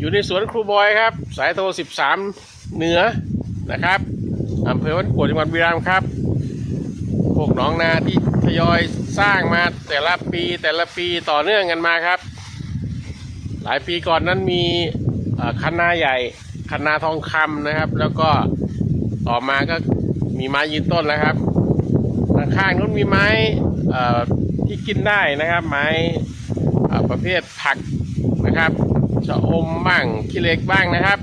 อยู่ในสวนครูบอยครับ สายโทร 13 เหนือนะครับอำเภอวัดโขดจังหวัดบุรีรัมย์ครับพวกน้องนาที่ทยอยสร้างมาแต่ละปีแต่ละปีต่อเนื่องกันมาครับ หลายปีก่อนนั้นมีคันนาใหญ่คันนาทองคำนะครับ แล้วก็ต่อมาก็มีไม้ยืนต้นแล้วครับข้างนู้นมีไม้ที่กินได้นะครับ ไม้ประเภทผักนะครับ ชะอมบ้างขี้เหล็กบ้างนะครับ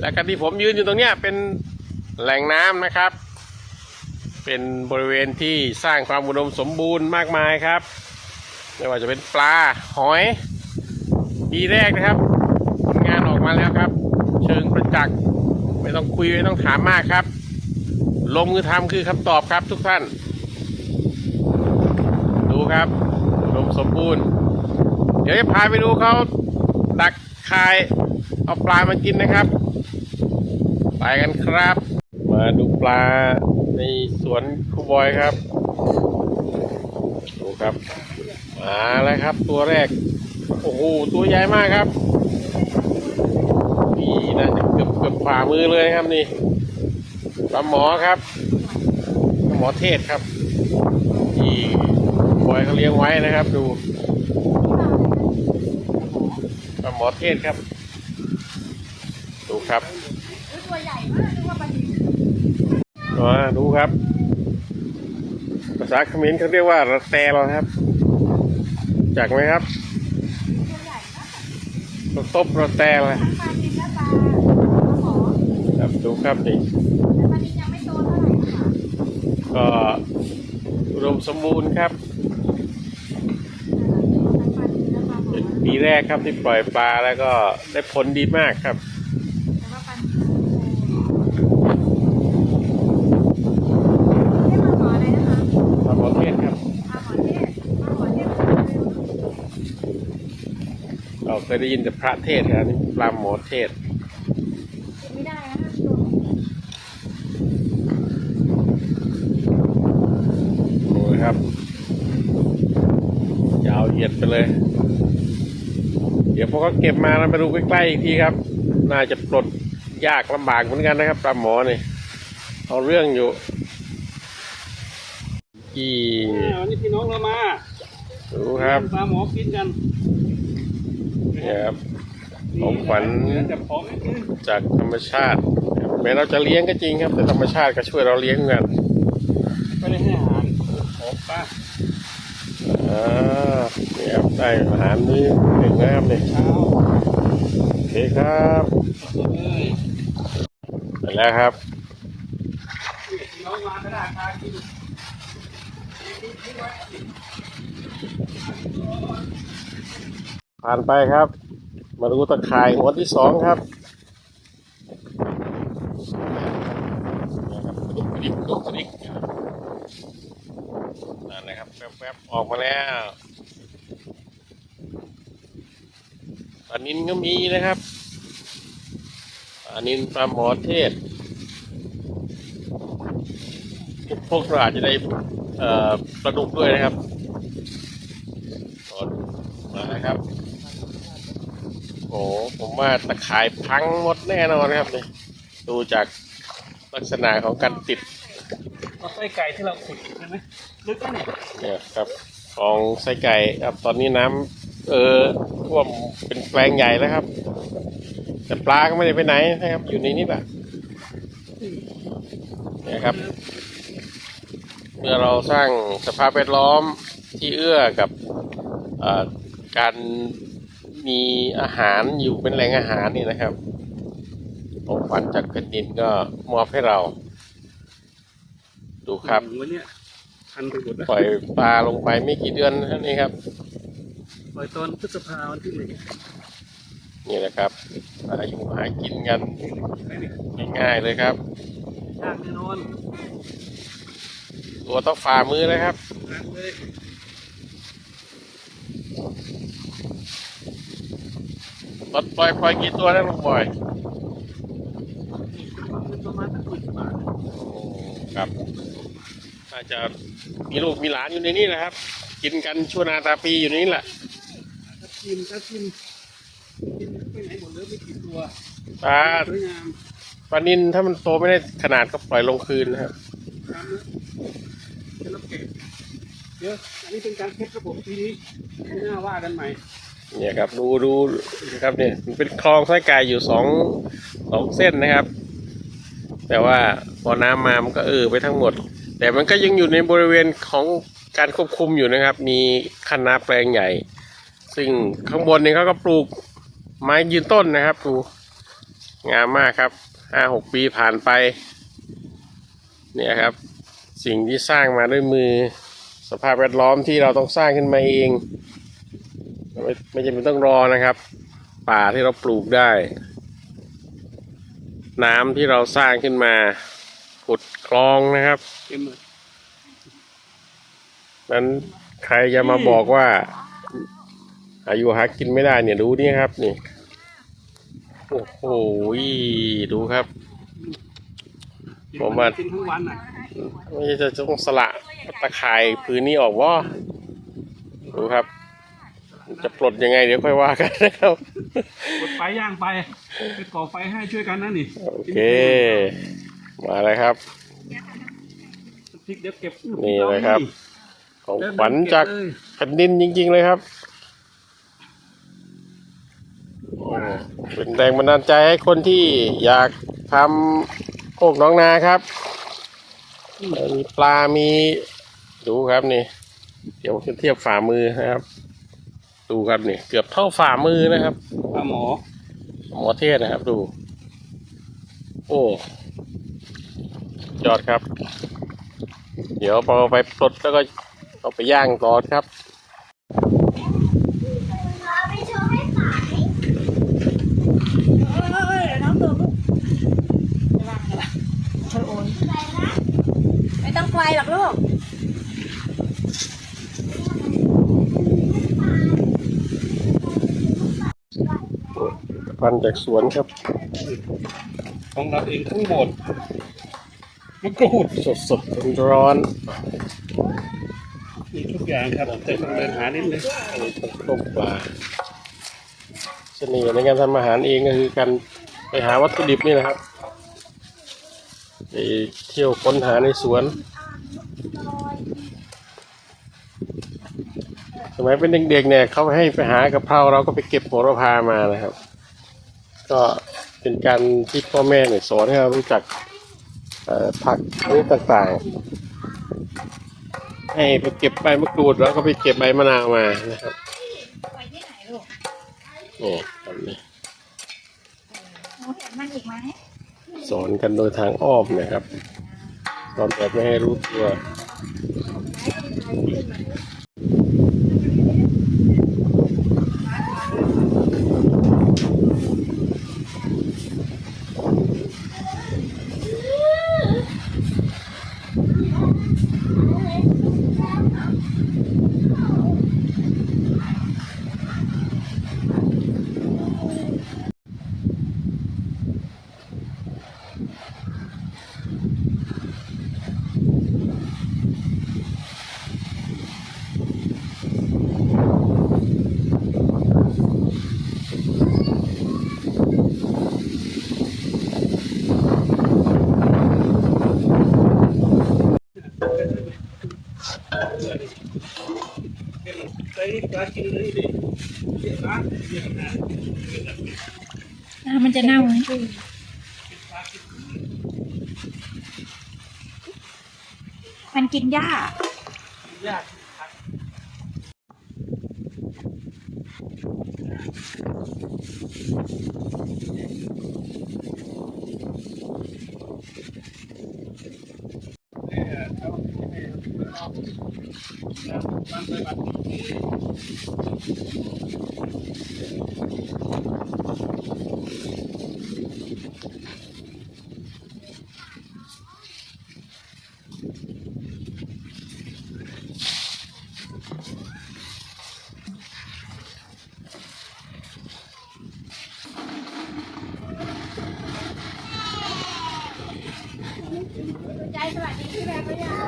แล้วก็ที่ผมยืนอยู่ตรงเนี้ยเป็นแหล่งน้ำนะครับ เป็นบริเวณที่สร้างความอุดมสมบูรณ์มากมายครับ ไม่ว่าจะเป็นปลาหอยปีแรกนะครับผลงานออกมาแล้วครับ เชิงประจักษ์ไม่ต้องคุยไม่ต้องถามมากครับ ลงมือทำคือคำตอบครับทุกท่าน ดูครับอุดมสมบูรณ์ เดี๋ยวจะพาไปดูเขาดัก คาย เอาปลามากินนะครับ ไปกันครับ มาดูปลาในสวนครูบอยครับ ดูครับ มาแล้วครับ ตัวแรก โอ้โห ตัวใหญ่มากครับนี่นะเกือบเกือบฝ่ามือเลยครับนี่ปลาหมอครับหมอเทศครับที่บอยเขาเลี้ยงไว้นะครับ ดู ปลาหมอเทศครับ ดูครับตัวใหญ่มากนึกว่าปลาดิบมาดูครับ ภาษาเขมรเขาเรียกว่าระแตเราครับ จากไหมครับตัวใหญ่มากต้มต้มระแตเลยทั้งปลาดิบและปลาปลาหมอครับดูครับนี่แต่ปลาดิบยังไม่โตเท่าไหร่นะคะก็อุดมสมบูรณ์ครับ ทั้งปลาดิบและปลาหมอ เป็นปีแรกครับที่ปล่อยปลาแล้วก็ได้ผลดีมากครับแต่ว่าปลาดิบเรียกปลาหมออะไรนะคะปลาหมอเทศครับปลาหมอเทศปลาหมอเทศเราเคยได้ยินแต่พระเทศครับนี่ปลาหมอเทศเก็บไม่ได้นะคะตัวโอ้ยครับ ยาวเหยียดไปเลย เดี๋ยวพอเขาเก็บมาเราไปดูใกล้ๆอีกทีครับ น่าจะปลดยากลำบากเหมือนกันนะครับปลาหมอนี่เอาเรื่องอยู่กี่อ่าวันนี้พี่น้องเรามาดูครับปลาหมอกินกันเนี่ยครับของขวัญเหลือแต่ของนิดนึงจากธรรมชาติแม้เราจะเลี้ยงก็จริงครับ แต่ธรรมชาติก็ช่วยเราเลี้ยงเหมือนกันไม่ได้ให้อาหารของป้าอ่าเนี่ย ครับได้อาหารมื้หนึ่งนะครับเนี่ยโอเคครับเลยไปแล้วครับร้องมากระดาษทากินผ่านไปครับ มาดูตะข่ายหัวที่สองครับดุกดิบดุกดิบนั่นนะครับแวบๆออกมาแล้วปลานินก็มีนะครับปลานินปลาหมอเทศ พวกเราอาจจะได้เอ่อปลาดุกด้วยนะครับตอนมานะครับโอ้ผมว่าตะข่ายพังหมดแน่นอนครับเนี่ยดูจากลักษณะของการติดเอาไส้ไก่ที่เราขุดใช่ไหมลึกนะเนี่ยเนี่ยครับของไส้ไก่ครับตอนนี้น้ำ เออท่วมเป็นแปลงใหญ่แล้วครับ แต่ปลาก็ไม่ได้ไปไหนนะครับ อยู่ในนี้แหละเนี่ยครับ เมื่อเราสร้างสภาพแวดล้อมที่เอื้อกับเอ่อการมีอาหารอยู่เป็นแหล่งอาหารนี่นะครับของขวัญจากแผ่นดินก็มอบให้เรา ดูครับวันเนี้ยทันไปหมดแล้วปล่อยปลาลงไปไม่กี่เดือนเท่านี้ครับ ปล่อยตอนพฤษภาวันที่หนึ่งนี่แหละครับปลาอยู่หากินกันไอ้นี่ง่ายๆเลยครับยากแน่นอนตัวต้องฝ่ามือเลยครับยากเลยปลดปล่อยปล่อยกี่ตัวนะลุงบอยมันประมาณสักสิบบาทโอ้ครับน่าจะมีลูกมีหลานอยู่ในนี้นะครับ กินกันชั่วนาตาปีอยู่ในนี้แหละถ้า กินถ้ากินกินไปไหนหมดเลยไม่กี่ตัวปลาสวยงามปลานินถ้ามันโตไม่ได้ขนาดก็ปล่อยลงคืนนะครับตามนะเป็นระเก็บเดี๋ยวอันนี้เป็นการเทสระบบทีนี้ไม่น่าว่ากันใหม่เนี่ยครับดูดูนะครับเนี่ยมันเป็นคลองไส้ไก่อยู่สองสองเส้นนะครับ แต่ว่าพอน้ำมามันก็เออไปทั้งหมด แต่มันก็ยังอยู่ในบริเวณของการควบคุมอยู่นะครับ มีคันนาแปลงใหญ่ ซึ่งข้างบนนี่ยเขาก็ปลูกไม้ยืนต้นนะครับดูงามมากครับห้าหกปีผ่านไป เนี่ยครับ สิ่งที่สร้างมาด้วยมือ สภาพแวดล้อมที่เราต้องสร้างขึ้นมาเองไม่ไม่จำเป็นต้องรอนะครับ ป่าที่เราปลูกได้ น้ำที่เราสร้างขึ้นมาขุดคลองนะครับนั้นใครจะมาบอกว่า อายุหากินไม่ได้เนี่ยดูนี่ครับนี่ โอ้โหดูครับ ผมว่ากินทั้งวันอะไม่ใช่จะต้องสละตะข่ายพื้นนี้ออกว่าดูครับ จะปลดยังไงเดี๋ยวค่อยว่ากันนะครับกดไฟย่างไปไปก่อไฟให้ช่วยกันนะนี่โอเค มาเลยครับพริกเดี๋ยวเก็บนี่เลยครับ ของเริ่มขวัญจากเบเลยแผ่นดินจริง ๆ เลยครับโอ้ เป็นแรงบันดาลใจให้คนที่อยากทำโคกหน้องนาครับ มีปลามีดูครับนี่ เดี๋ยวจะเทียบฝ่ามือนะครับ ดูครับนี่ เกือบเท่าฝ่ามือนะครับปลาหมอหมอเทศนะครับ ดู โอ้ยอดครับ เดี๋ยวพอไปปลดแล้วก็เอาไปย่างต่อครับ เอ้ยน้องตัวลูกระวังนะเธอโอนไม่ต้องไกลหรอกลูก พันจากสวนครับของเราเองทั้งหมดมะกรูดสดสดร้อนมีทุกอย่างครับแต่ต้องเดินหานิดนึงๆอันนี้ต้มต้มปลาเสน่ห์ในการทำอาหารเองก็คือการไปหาวัตถุดิบนี่แหละครับไปเที่ยวค้นหาในสวน สมัยเป็นเด็กๆเนี่ยเขาให้ไปหากะเพราเราก็ไปเก็บโหระพามานะครับ ก็เป็นการที่พ่อแม่เนี่ยสอนให้เรารู้จักเอ่อผักชนิดต่างๆ ให้ไปเก็บใบมะกรูดแล้วก็ไปเก็บใบมะนาวมานะครับไปที่ไหนลูกนี่แบบนี้หนูเห็นมันอีกไหมสอนกันโดยทางอ้อมนะครับสอนแบบไม่ให้รู้ตัว ไปปลากินเลยดิปลา อ่ามันจะเน่าไหมมันกินหญ้ายา กบ้านไปบ้าน ใจสวัสดีพี่แบงค์ยัง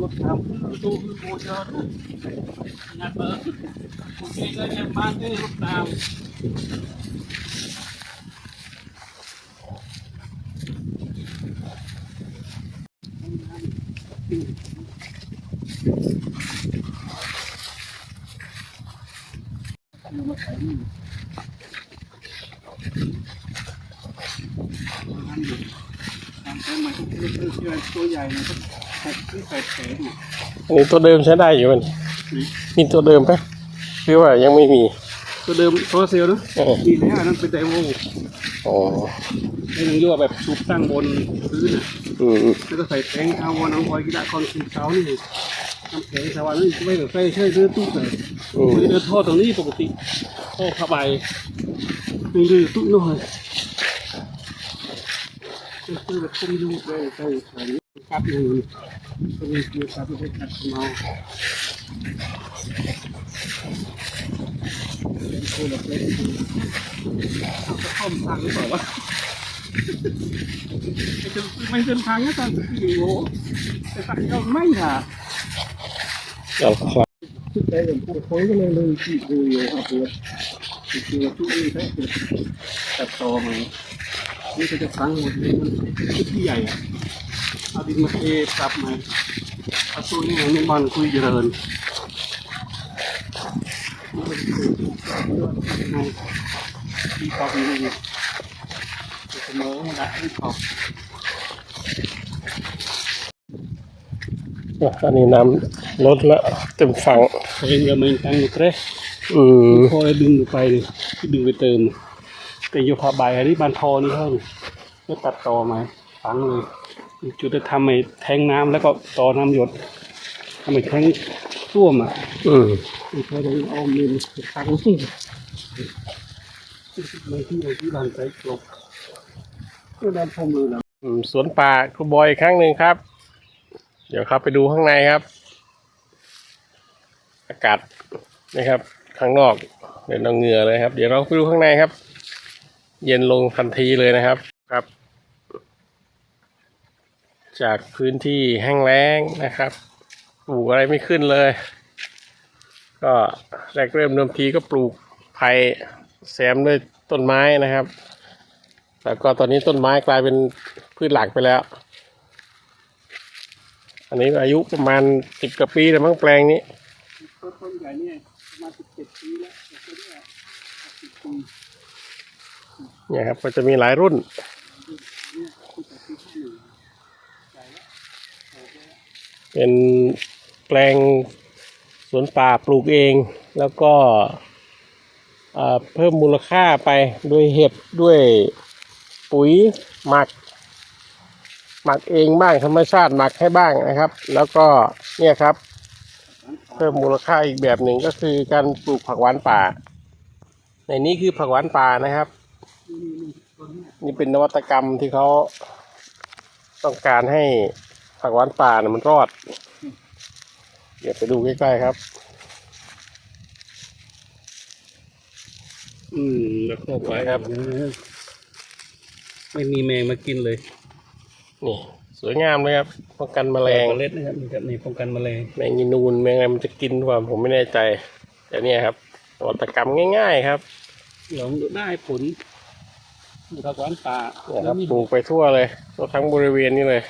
รถทำตู้คือโมเดลงัดเบอร์โอเคก็ยังบ้านได้รถตามทำ ให้มันตัวใหญ่เนี่ยต้องหกถึงแปดแผงเนี่ยอันนี้ตัวเดิมใช้ได้อยู่มันมีตัวเดิมปะหรือว่ายังไม่มี ตัวเดิมโซลาร์เซลล์นะเออมีแล้วอันนั้นเป็นไดโวอ๋อไอ้หนังยั่วแบบชุบตั้งบนพื้นน่ะอืมแล้วก็ใส่แทงอาวอนอังวอยกีฬาคอนซีเท้านี่น้ำแข็งสวรรค์นี่ไม่แบบใส่ใช่ซื้อตู้ใส่อืมเดินท่อตรงนี้ปกติท่อผ้าใบนี่ดื้อตู้น้อยซื้อแบบคุ้มลูกเลยใส่ใส่ กับหนึ่งก็มีเกียร์กับไม่ได้กัดเมาเป็นตัวแบบเล็กเอากระท่อมสร้างหรือเปล่าวะไม่เป็นทางนะตอนที่โง่แต่ตักก็ไม่ค่ะเอาครับทุกใจผมพูดโค้ยก็เลยเลยที่ดูอยู่ครับเพื่อนคือทุกนี่แค่ตัดต่อมานี่ก็จะฟังหมดเลยมันที่ใหญ่อะ เอาดินมาเทปรับมาเอาตัวนี้ในมันคุยเจริญที่ขอบนี่เสมอนะที่ขอบอันนี้น้ำลดละเต็มฝั่งเองก็ไม่ตั้งอยู่เตะอืมพอดึงไปเลยดึงไปเติมแต่อยู่ผ้าใบอันนี้บานทอนี่เท่านี้ก็ตัดต่อมาฝังเลย จุดจะทำให้แทงน้ำแล้วก็ต่อน้ำหยดทำให้แทงร่วมอะอืมไม่ใช่จะเอาเงินตังค์ไม่ที่ไหนที่ร้านใจกลบก็ด้านพรมเลยนะอืมสวนป่าครูบอยอีกครั้งหนึ่งครับ เดี๋ยวครับไปดูข้างในครับ อากาศนะครับ ข้างนอกเดี๋ยวเราเหงื่อเลยครับ เดี๋ยวเราไปดูข้างในครับ เย็นลงทันทีเลยนะครับครับ จากพื้นที่แห้งแล้งนะครับปลูกอะไรไม่ขึ้นเลย ก็แรกเริ่มเดิมทีก็ปลูกไผ่แซมด้วยต้นไม้นะครับ แล้วก็ตอนนี้ต้นไม้กลายเป็นพืชหลักไปแล้ว อันนี้อายุประมาณสิบกว่าปีแล้วมั้งแปลงนี้ต้นใหญ่เนี่ยประมาณสิบเจ็ดปีแล้วแต่ต้นเนี่ยสิบปีเนี่ยครับก็จะมีหลายรุ่น เนี่ยสิบแปดปีที่หนึ่งใหญ่แล้ว เป็นแปลงสวนป่าปลูกเอง แล้วก็เพิ่มมูลค่าไปด้วยเห็ดด้วยปุ๋ยหมัก หมักเองบ้างธรรมชาติหมักให้บ้างนะครับ แล้วก็เนี่ยครับ เพิ่มมูลค่าอีกแบบหนึ่งก็คือการปลูกผักหวานป่า ในนี้คือผักหวานป่านะครับ นี่เป็นนวัตกรรมที่เขาต้องการให้ ผักหวานป่าเนี่ยมันรอด เดี๋ยวไปดูใกล้ๆครับ อืมแล้วก็ไปครับ ไม่มีแมงมากินเลย นี่ สวยงามเลยครับ ป้องกันแมลงเล็ดนะครับนี่ครับนี่ป้องกันแมลง แมงยีนูนแมงอะไรมันจะกินหรือเปล่าผมไม่แน่ใจ แต่เนี่ยครับนวัตกรรมง่าย ๆครับหลงได้ผลผักหวานป่าเนี่ยครับปลูกไปทั่วเลยทั่วทั้งบริเวณนี้เลย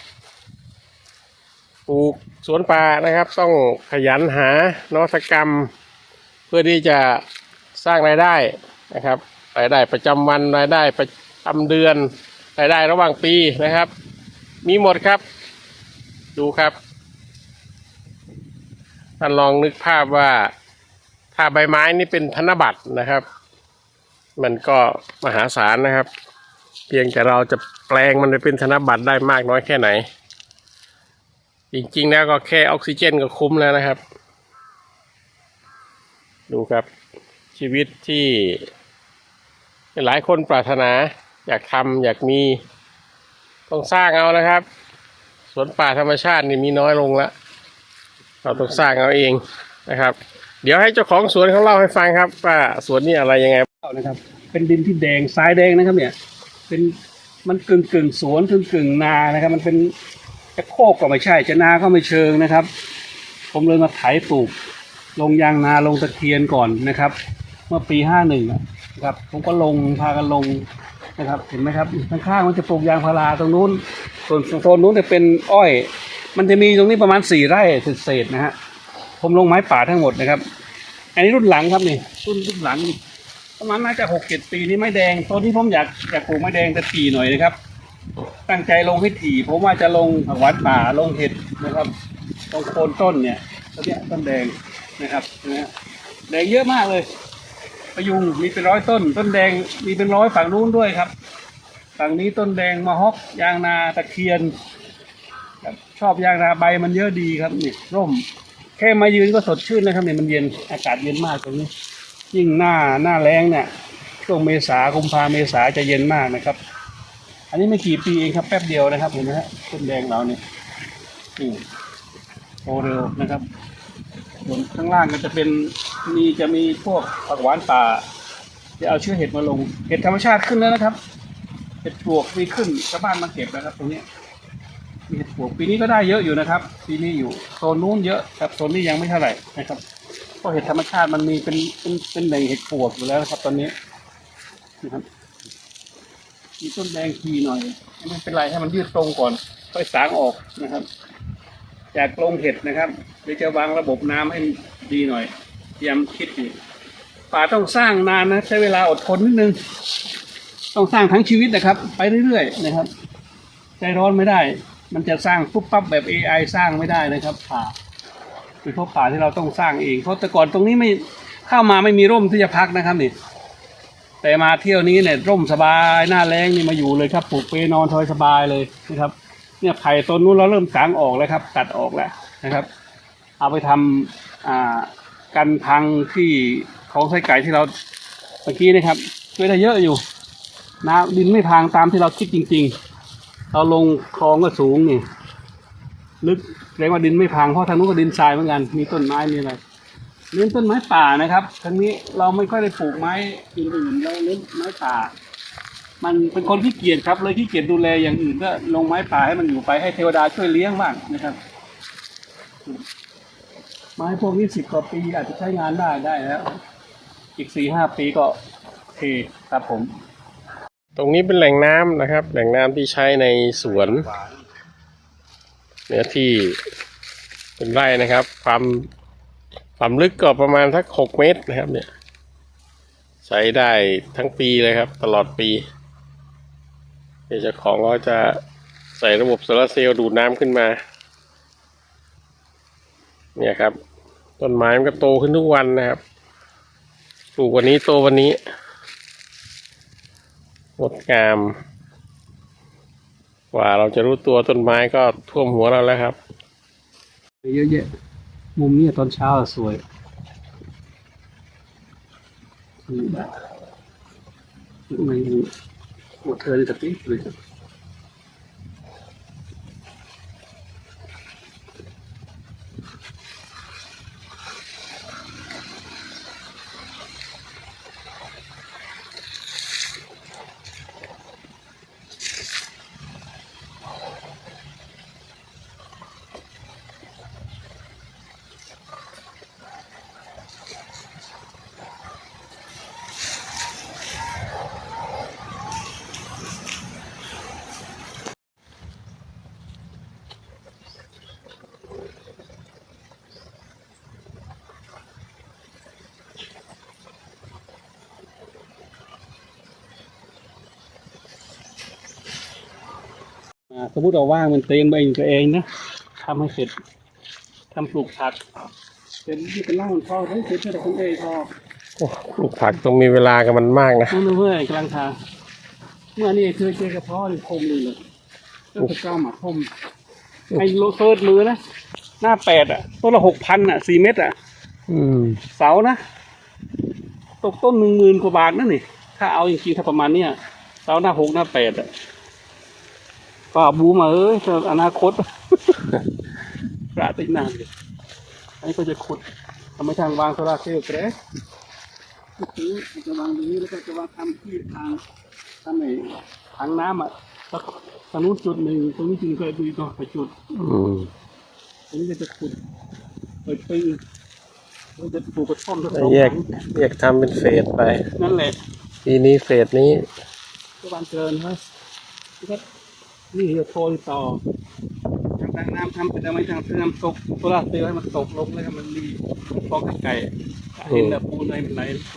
ปลูกสวนป่านะครับ ต้องขยันหานวัตกรรม เพื่อที่จะสร้างรายได้นะครับรายได้ประจำวันรายได้ประจำเดือนรายได้ระหว่างปีนะครับ มีหมดครับ ดูครับท่านลองนึกภาพว่าถ้าใบไม้นี่เป็นธนบัตรนะครับ มันก็มหาศาลนะครับ เพียงแต่เราจะแปลงมันไปเป็นธนบัตรได้มากน้อยแค่ไหน จริงๆแล้วก็แค่ออกซิเจนก็คุ้มแล้วนะครับ ดูครับชีวิตที่ หลายคนปรารถนา อยากทำอยากมี ต้องสร้างเอานะครับ สวนป่าธรรมชาตินี่มีน้อยลงแล้วเราต้องสร้างเอาเองนะครับ เดี๋ยวให้เจ้าของสวนเขาเล่าให้ฟังครับว่าสวนนี่อะไรยังไงนะครับ เป็นดินที่แดงทรายแดงนะครับเนี่ย เป็นมันกึ่งกึ่งสวนกึ่งกึ่งนานะครับ มันเป็น จะโคกก็ไม่ใช่จะนาก็ไม่เชิงนะครับ ผมเลยมาไถปลูก ลงยางนาลงตะเคียนก่อนนะครับ เมื่อปีห้าหนึ่งนะครับ ผมก็ลงพากันลงนะครับเห็นไหมครับข้างๆมันจะปลูกยางพาราตรงนู้น ส่วนโซนนู้นจะเป็นอ้อย มันจะมีตรงนี้ประมาณสี่ไร่เศษนะฮะผมลงไม้ป่าทั้งหมดนะครับ อันนี้รุ่นหลังครับนี่รุ่นรุ่นหลังประมาณน่าจะหกเจ็ดปีนี่ไม้แดงตอนที่ผมอยากอยากปลูกไม้แดงแต่ถี่หน่อยนะครับ ตั้งใจลงให้ถี่ผมว่าจะลงผักหวานป่าลงเห็ดนะครับตรงโคนต้นเนี่ยต้นเนี้ยต้นแดงนะครับนะแดงเยอะมากเลยประยุงมีเป็นร้อยต้น ต้นแดงมีเป็นร้อยฝั่งนู้นด้วยครับ ฝั่งนี้ต้นแดงมะฮอกยางนาตะเคียนชอบยางนาใบมันเยอะดีครับนี่ร่ม แค่มายืนก็สดชื่นนะครับเนี่ยมันเย็นอากาศเย็นมากตรงนี้ ยิ่งหน้าหน้าแรงเนี่ยช่วงเมษากุมภาเมษาจะเย็นมากนะครับ อันนี้ไม่กี่ปีเองครับแป๊บเดียวนะครับเห็นไหมฮะต้นแดงเราเนี่ยนี่โตเร็วนะครับส่วนข้างล่างก็จะเป็นมีจะมีพวกผักหวานป่า จะเอาเชื้อเห็ดมาลง เห็ดธรรมชาติขึ้นแล้วนะครับ เห็ดปลวกมีขึ้นชาวบ้านมาเก็บนะครับ ตรงนี้มีเห็ดปลวกปีนี้ก็ได้เยอะอยู่นะครับ ปีนี้อยู่โซนนู้นเยอะครับโซนนี้ยังไม่เท่าไหร่นะครับเพราะเห็ดธรรมชาติมันมีเป็นเป็นเป็นแหล่งเห็ดปลวกอยู่แล้วนะครับ ตอนนี้นะครับ มีต้นแดงทีหน่อยไม่เป็นไรให้มันยืดตรงก่อน ค่อยสางออกนะครับ จากลงเห็ดนะครับเดี๋ยวจะวางระบบน้ำให้ดีหน่อยพยายมคิดอยู่ป่าต้องสร้างนานนะใช้เวลาอดทนนิดนึง ต้องสร้างทั้งชีวิตนะครับ ไปเรื่อยๆนะครับ ใจร้อนไม่ได้ มันจะสร้างปุ๊บปั๊บแบบ AI สร้างไม่ได้นะครับป่าเป็นเพราะป่าที่เราต้องสร้างเองเพราะแต่ก่อนตรงนี้ไม่เข้ามาไม่มีร่มที่จะพักนะครับนี่ แต่มาเที่ยวนี้เนี่ยร่มสบายหน้าแรงนี่มาอยู่เลยครับปลูกเปนอนทอยสบายเลยนะครับ เนี่ยไผ่ต้นนู้นเราเริ่มสางออกแล้วครับ ตัดออกแล้วนะครับ เอาไปทำอ่ากันพังที่ของไส้ไก่ที่เราเมื่อกี้นะครับช่วยได้เยอะอยู่น้ำดินไม่พังตามที่เราคิดจริง ๆ เราลงคลองก็สูงนี่ลึกแสดงว่าดินไม่พังเพราะทางนู้นก็ดินทรายเหมือนกัน มีต้นไม้มีอะไร เน้นต้นไม้ป่านะครับทั้งนี้เราไม่ค่อยได้ปลูกไม้อื่นๆเราเน้นไม้ป่า มันเป็นคนขี้เกียจครับ เลยขี้เกียจดูแลอย่างอื่นก็ลงไม้ป่าให้มันอยู่ไปให้เทวดาช่วยเลี้ยงบ้างนะครับ ไม้พวกนี้สิบกว่าปีอาจจะใช้งานได้ได้แล้ว อีกสี่ห้าปีก็โอเคครับผม ตรงนี้เป็นแหล่งน้ำนะครับ แหล่งน้ำที่ใช้ในสวนเนื้อที่เป็นไร่นะครับ ความ ความลึกก็ประมาณสักหกเมตรนะครับ เนี่ย ใช้ได้ทั้งปีเลยครับ ตลอดปีเจ้าของก็จะใส่ระบบโซลาร์เซลล์ดูดน้ำขึ้นมา เนี่ยครับ ต้นไม้มันก็โตขึ้นทุกวันนะครับปลูกวันนี้โตวันนี้งดงาม กว่าเราจะรู้ตัวต้นไม้ก็ท่วมหัวเราแล้วครับ เยอะแยะ มุมนี้ตอนเช้าสวยนี่แบบไม่หมดเธอในตะกี้เลย สมมติเราว่างมันเตียงไปเองตัวเองนะทำให้เสร็จทำปลูกผักเป็นที่เป็นร่างพ่อทั้งเสร็จแต่คนเองพอโอ้ปลูกผักต้องมีเวลากับมันมากนะนู่นเมื่อกำลังทางเมื่อนี่เคยเจอกระเพาะนี่คมเลยเลยต้นตะกร้าหมาคมไอ้โลเซิร์ดมือนะหน้าแปดอะต้นละหกพันอะสี่เม็ดอะอืมเสานะ ตกต้นหนึ่งหมื่นกว่าบาทนั่นนี่ ถ้าเอาจริงๆถ้าประมาณเนี้ยเสาหน้าหกหน้าแปดอะ ก็บูมาเอ้ยจะอนาคตกระติกนานเลยอันนี้ก็จะขุดทำให้ทางวางโซลาร์เซลล์แกรสคือจะวางตรงนี้แล้วก็จะวางทำที่ทางทำไอ้ถังน้ำอะแล้วก็ตรงนู้นจุดหนึ่งตรงนี้จริงเคยดูต่อไปจุดอืมตรงนี้ก็จะขุดไปปิ้งเราจะปลูกกระท่อมสักสองแยหกลังแยกทำเป็นเฟสไป นั่นแหละปีนี้เฟสนี้ก็บานเจริญครับก็ นี่จะโทรต่อทางทางน้ำทำเป็นอะไรทางน้ำตกโซลาร์เซลล์ให้มันตกลงเลยให้มันดีพอไก่เห็นแบบปูนอะไรเป็นไรต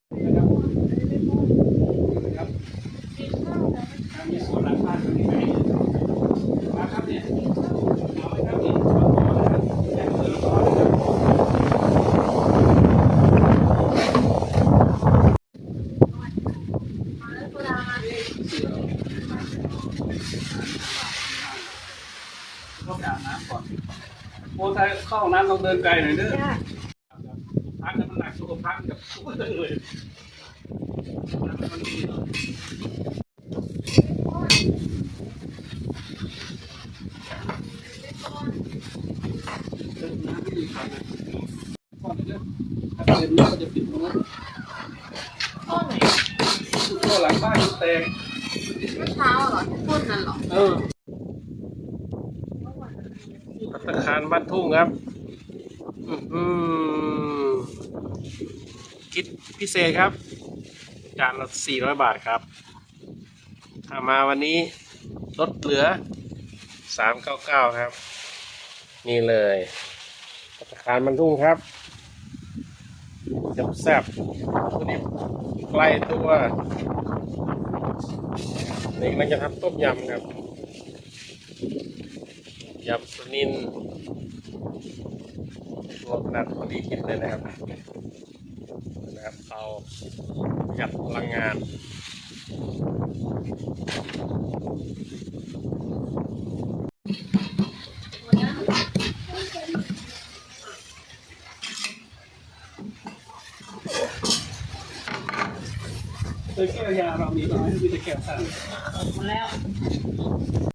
เข้าห้องน้ำต้องเดินไกลหน่อยเด้อพักกันมันหนักสุขภาพกับทุกเรื่องเลยมันดีเนาะเดินน้ำไม่ดีครับก่อนเด้อถ้าเดินน้ำก็จะปิดตรงนั้นต้นไหนตัวหลังบ้านมันแตกเมื่อเช้าเหรอต้นนั้นเหรอเออพัตตาคารบ้านทุ่งครับ อื้อหือคิด พิเศษครับจานละสี่ร้อยบาทครับ ถ้ามาวันนี้ลดเหลือสามเก้าเก้าครับ นี่เลยพัตตาคารบ้านทุ่งครับแซ่บตัวนี้ใกล้ตัวนี่กำลังจะทำต้มยำครับยำปลานินตัวขนาดพอดีกินเลยนะครับ นะครับเตาประหยัดพลังงานเคยแก้วยาเรามีน้อยมีแต่แก้วสั่นหมดแล้ว